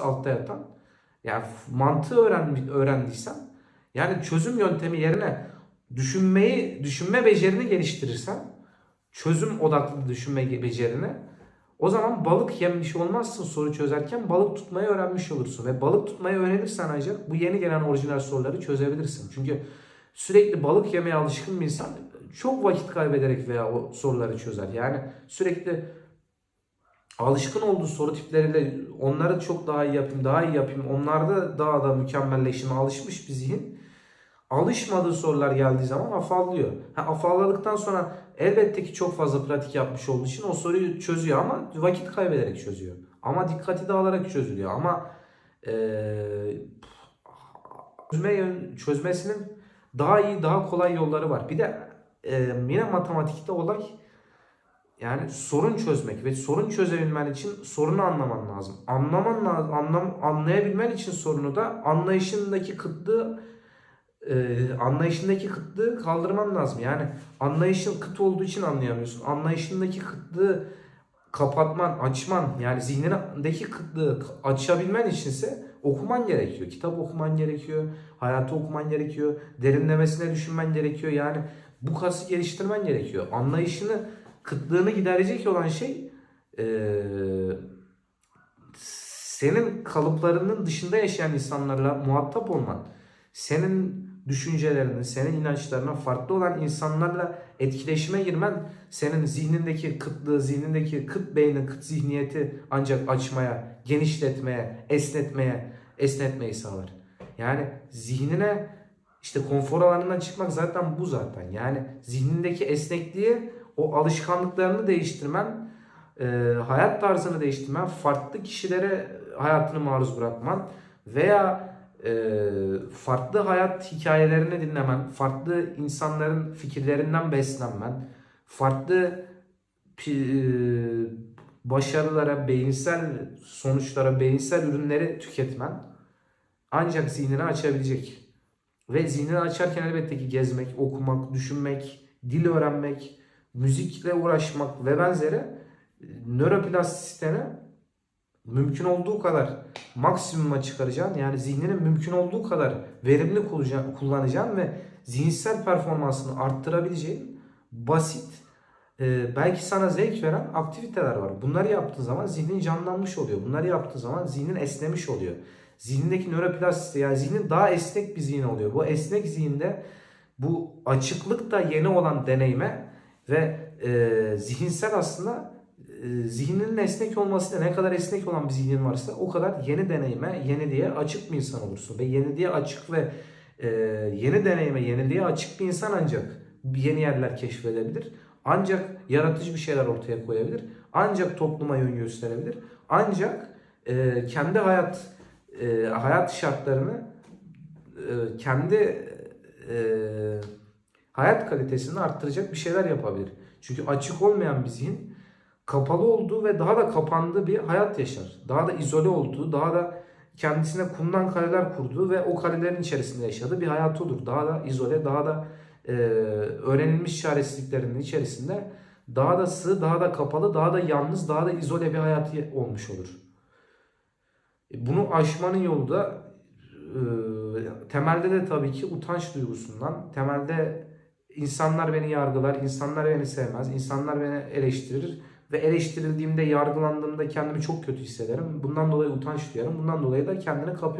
altta yatan. Yani mantığı öğren, öğrendiysen yani çözüm yöntemi yerine düşünmeyi, düşünme becerini geliştirirsen çözüm odaklı düşünme becerini o zaman balık yemiş olmazsın soru çözerken balık tutmayı öğrenmiş olursun. Ve balık tutmayı öğrenirsen ancak bu yeni gelen orijinal soruları çözebilirsin. Çünkü sürekli balık yemeye alışkın bir insan çok vakit kaybederek veya o soruları çözer. Yani sürekli alışkın olduğu soru tipleriyle onları çok daha iyi yapayım, daha iyi yapayım. Onlarda daha da mükemmelleşime alışmış bir zihin. Alışmadığı sorular geldiği zaman afallıyor. Ha, afalladıktan sonra elbette ki çok fazla pratik yapmış olduğu için o soruyu çözüyor ama vakit kaybederek çözüyor. Ama dikkati dağılarak çözülüyor. Ama eee çözme çözmesinin daha iyi, daha kolay yolları var. Bir de eee, yine matematikte olay yani sorun çözmek ve sorun çözebilmen için sorunu anlaman lazım. Anlaman lazım, anlam, anlayabilmen için sorunu da anlayışındaki kıtlığı e, anlayışındaki kıtlığı kaldırman lazım. Yani anlayışın kıt olduğu için anlayamıyorsun. Anlayışındaki kıtlığı kapatman, açman yani zihnindeki kıtlığı açabilmen içinse okuman gerekiyor. Kitap okuman gerekiyor. Hayatı okuman gerekiyor. Derinlemesine düşünmen gerekiyor. Yani bu kası geliştirmen gerekiyor. Anlayışını, kıtlığını giderecek olan şey eee, senin kalıplarının dışında yaşayan insanlarla muhatap olman. Senin düşüncelerinin, senin inançlarına farklı olan insanlarla etkileşime girmen senin zihnindeki kıtlığı, zihnindeki kıt beynin, kıt zihniyeti ancak açmaya, genişletmeye, esnetmeye, esnetmeyi sağlar. Yani zihnine işte konfor alanından çıkmak zaten bu zaten. Yani zihnindeki esnekliği, o alışkanlıklarını değiştirmen, e, hayat tarzını değiştirmen, farklı kişilere hayatını maruz bırakman veya e, farklı hayat hikayelerini dinlemen, farklı insanların fikirlerinden beslenmen, farklı e, başarılara, beyinsel sonuçlara, beyinsel ürünleri tüketmen ancak zihnini açabilecek. Ve zihnini açarken elbette ki gezmek, okumak, düşünmek, dil öğrenmek, müzikle uğraşmak ve benzeri e, nöroplastisitene mümkün olduğu kadar maksimuma çıkaracağın yani zihninin mümkün olduğu kadar verimli kullanacağın ve zihinsel performansını arttırabileceğin basit e, belki sana zevk veren aktiviteler var. Bunları yaptığın zaman zihnin canlanmış oluyor. Bunları yaptığın zaman zihnin esnemiş oluyor. Zihnindeki nöroplastisite yani zihnin daha esnek bir zihin oluyor. Bu esnek zihinde bu açıklık da yeni olan deneyime ve e, zihinsel aslında e, zihninin esnek olmasıyla ne kadar esnek olan bir zihnin varsa o kadar yeni deneyime, yeniliğe açık bir insan olursun. Ve yeniliğe açık ve e, yeni deneyime, yeniliğe açık bir insan ancak yeni yerler keşfedebilir. Ancak yaratıcı bir şeyler ortaya koyabilir. Ancak topluma yön gösterebilir. Ancak e, kendi hayat e, hayat şartlarını e, kendi e, hayat kalitesini arttıracak bir şeyler yapabilir. Çünkü açık olmayan bir zihin kapalı olduğu ve daha da kapandığı bir hayat yaşar. Daha da izole olduğu, daha da kendisine kumdan kaleler kurduğu ve o kalelerin içerisinde yaşadığı bir hayatı olur. Daha da izole, daha da e, öğrenilmiş çaresizliklerinin içerisinde daha da sığ, daha da kapalı, daha da yalnız, daha da izole bir hayat olmuş olur. E, Bunu aşmanın yolu da e, temelde de tabii ki utanç duygusundan, temelde insanlar beni yargılar, insanlar beni sevmez, insanlar beni eleştirir ve eleştirildiğimde, yargılandığımda kendimi çok kötü hissederim. Bundan dolayı utanç duyarım. Bundan dolayı da kendini kapıyor.